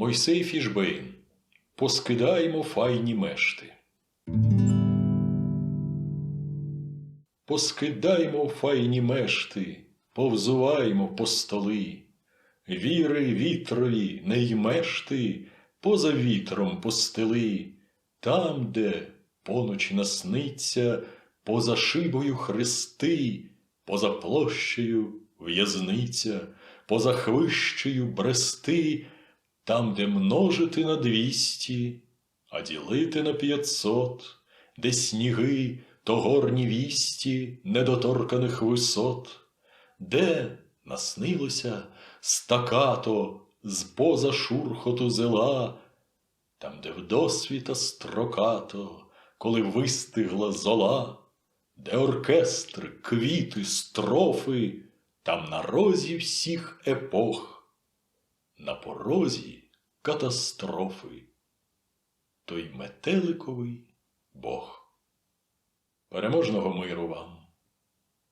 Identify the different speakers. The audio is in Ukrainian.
Speaker 1: Мойсей Фішбейн. Поскидаємо файні мешти. Поскидаємо файні мешти, повзуваємо по столи. Віри вітрові не ймеш ти, поза вітром постели, там, де поноч насниться, поза шибою хрести, поза площею в'язниця, поза хвищею брести, там, де множити на двісті, а ділити на п'ятсот, де сніги то горні вісті недоторканих висот, де наснилося стакато з поза шурхоту зела, там, де вдосвіта строкато, коли вистигла зола, де оркестр, квіти, строфи, там на розі всіх епох, на порозі катастрофи, той метеликовий Бог. Переможного миру вам!